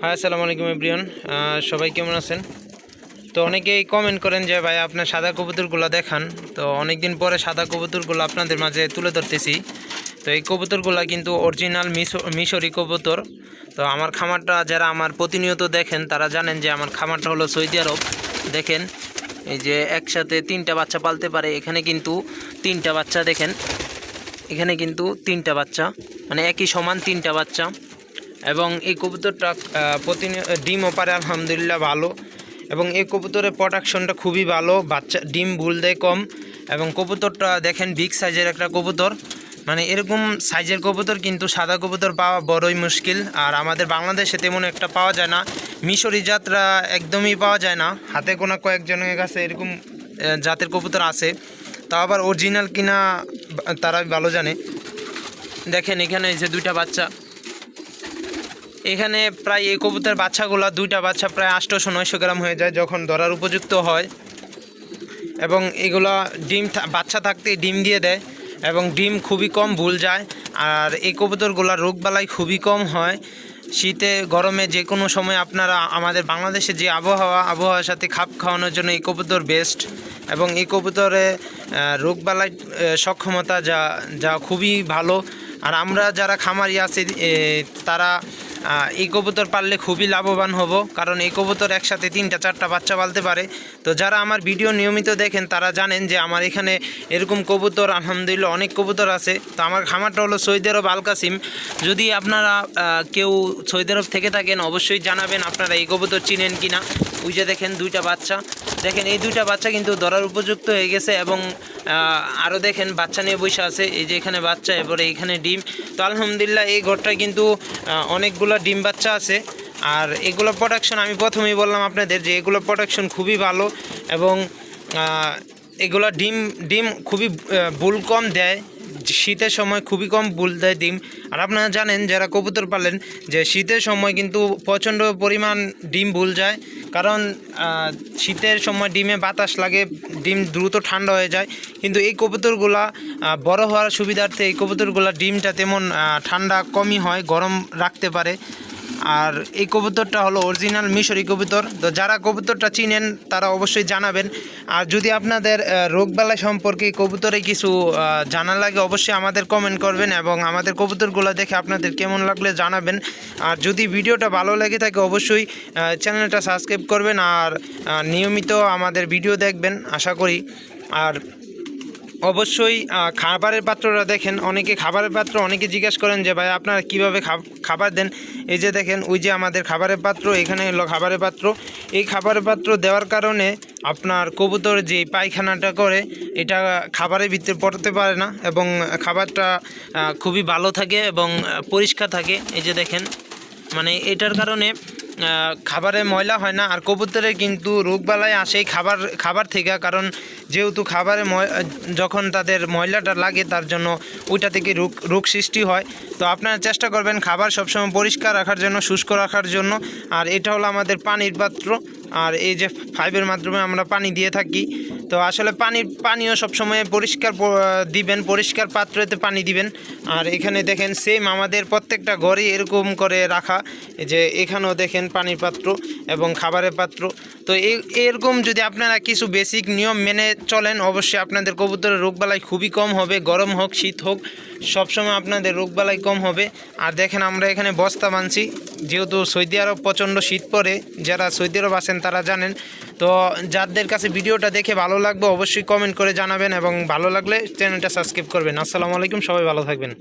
High আসসালামু আলাইকুম, everyone. সবাই কেমন আছেন? তো অনেকেই কমেন্ট করেন যে, ভাই আপনার সাদা কবুতরগুলো দেখান। তো অনেক দিন পরে সাদা কবুতরগুলো আপনাদের মাঝে তুলে ধরতেছি। তো এই কবুতরগুলো কিন্তু অরিজিনাল মিশরি কবুতর। তো আমার খামারটা যারা আমার প্রতিনিয়ত দেখেন, তারা জানেন যে আমার খামারটা হলো সৌদি আরব। দেখেন, এই যে একসাথে তিনটা বাচ্চা পালতে পারে, এখানে কিন্তু তিনটা বাচ্চা, দেখেন। এখানে কিন্তু তিনটা বাচ্চা মানে একই সমান তিনটা বাচ্চা। এবং এই কবুতরটা প্রতিনিয়ত ডিমও পারে, আলহামদুলিল্লাহ ভালো। এবং এই কবুতরের প্রোডাকশনটা খুবই ভালো, বাচ্চা, ডিম ভুল দেয় কম। এবং কবুতরটা দেখেন বিগ সাইজের একটা কবুতর। মানে এরকম সাইজের কবুতর কিন্তু সাদা কবুতর পাওয়া বড়ই মুশকিল। আর আমাদের বাংলাদেশে তেমন একটা পাওয়া যায় না। মিশরি জাতরা একদমই পাওয়া যায় না। হাতে গোনা কয়েকজনের কাছে এরকম জাতের কবুতর আছে। তাও আবার অরিজিনাল কিনা, তারা ভালো জানে। দেখেন এখানে এই যে দুইটা বাচ্চা। এখানে প্রায় এই কবুতর বাচ্চাগুলো, দুইটা বাচ্চা প্রায় আটশোশো নয়শো গ্রাম হয়ে যায় যখন ধরার উপযুক্ত হয়। এবং এগুলো ডিম বাচ্চা থাকতে ডিম দিয়ে দেয় এবং ডিম খুবই কম ভুল যায়। আর এই কবুতরগুলোর রোগবালাই খুবই কম হয়। শীতে, গরমে যে কোনো সময় আপনারা আমাদের বাংলাদেশে যে আবহাওয়া, আবহাওয়ার সাথে খাপ খাওয়ানোর জন্য এই কবুতর বেস্ট এবং এই কবুতরে রোগবালাই সক্ষমতা যা যা খুবই ভালো। আর আমরা যারা খামারি আছি তারা এই কবুতর পাললে খুবই লাভবান হব, কারণ এই কবুতর একসাথে তিনটা, চারটা বাচ্চা পালতে পারে। তো যারা আমার ভিডিও নিয়মিত দেখেন, তারা জানেন যে আমার এখানে এরকম কবুতর, আলহামদুলিল্লাহ অনেক কবুতর আছে। তো আমার খামারটা হলো সৌদি আরব আল কাসিম যদি আপনারা কেউ সৌদি আরব থেকে থাকেন, অবশ্যই জানাবেন আপনারা এই কবুতর চিনেন কিনা। ওই যে দেখেন দুইটা বাচ্চা। দেখেন, এই দুইটা বাচ্চা কিন্তু ধরার উপযুক্ত হয়ে গেছে এবং আরও দেখেন, বাচ্চা নিয়ে বসে আছে। এই যে এখানে বাচ্চা, এরপরে এখানে ডিম। তো আলহামদুলিল্লাহ, এই ঘরটায় কিন্তু অনেকগুলো ডিম বাচ্চা আছে। আর এগুলো প্রোডাকশন আমি প্রথমেই বললাম আপনাদের যে এগুলো প্রোডাকশন খুবই ভালো এবং এগুলো ডিম ডিম খুবই বুল কম দেয়। শীতের সময় খুবই কম বুল দেয় ডিম। আর আপনারা জানেন, যারা কবুতর পালেন, যে শীতের সময় কিন্তু প্রচণ্ড পরিমাণ ডিম ভুল যায়। কারণ শীতের সময় ডিমে বাতাস লাগে, ডিম দ্রুত ঠান্ডা হয়ে যায়। কিন্তু এই কবুতরগুলা বড় হওয়ার সুবিধার্থে এই কবুতরগুলা ডিমটা তেমন ঠান্ডা কমই হয়, গরম রাখতে পারে। আর এই কবুতরটা হলো অরিজিনাল মিশরি কবুতর। তো যারা কবুতরটা চিনেন তারা অবশ্যই জানাবেন। আর যদি আপনাদের আহ, রোগবালাই সম্পর্কে কবুতরে কিছু জানা লাগে অবশ্যই আমাদের কমেন্ট করবেন এবং আমাদের কবুতরগুলো দেখে আপনাদের কেমন লাগলে জানাবেন। আর যদি ভিডিওটা ভালো লেগে থাকে অবশ্যই চ্যানেলটা সাবস্ক্রাইব করবেন। আর নিয়মিত আমাদের ভিডিও দেখবেন আশা করি। আর অবশ্যই খাবারের পাত্রটা দেখেন, অনেকে খাবারের পাত্র অনেকে জিজ্ঞেস করেন যে, ভাই, আপনারা কীভাবে খাবার দেন? এই যে দেখেন, ওই যে আমাদের খাবারের পাত্র, এখানে হলো খাবারের পাত্র। এই খাবারের পাত্র দেওয়ার কারণে আপনার কবুতর যে পায়খানাটা করে, এটা খাবারের ভিতরে পড়তে পারে না এবং খাবারটা খুবই ভালো থাকে এবং পরিষ্কার থাকে। এই যে দেখেন মানে এটার কারণে খাবারে ময়লা হয় না, আর কবুতরের কিন্তু রোগবালাই আসে খাবার খাবার থেকে, কারণ যেহেতু খাবারে যখন তাদের ময়লাটা লাগে, তার জন্য ওইটা থেকে রোগ রোগ সৃষ্টি হয়। তো আপনারা চেষ্টা করবেন খাবার সবসময় পরিষ্কার রাখার জন্য, শুষ্ক রাখার জন্য। আর এটা হলো আমাদের পানির পাত্র। আর এই যে ফাইভের মাধ্যমে আমরা পানি দিয়ে থাকি। তো আসলে পানি, পানিও সবসময় পরিষ্কার দিবেন, পরিষ্কার পাত্রতে পানি দিবেন। আর এখানে দেখেন সেম আমাদের প্রত্যেকটা ঘরে এরকম করে রাখা। যে এখানেও দেখেন পানির পাত্র এবং খাবারের পাত্র। তো এরকম যদি আপনারা কিছু বেসিক নিয়ম মেনে চলেন, অবশ্যই আপনাদের কবুতরের রোগবালাই খুবই কম হবে। গরম হোক, শীত হোক, সবসময় আপনাদের রোগবালাই কম হবে। আর দেখেন আমরা এখানে বস্তা বানছি। যেহেতু সৌদি আরব প্রচণ্ড শীত পড়ে, যারা সৌদি আরব আছেন তারা জানেন। তো যাদের কাছে ভিডিওটা দেখে ভালো লাগবে অবশ্যই কমেন্ট করে জানাবেন এবং ভালো লাগলে চ্যানেলটা সাবস্ক্রাইব করবেন। আসসালামু আলাইকুম, সবাই ভালো থাকবেন।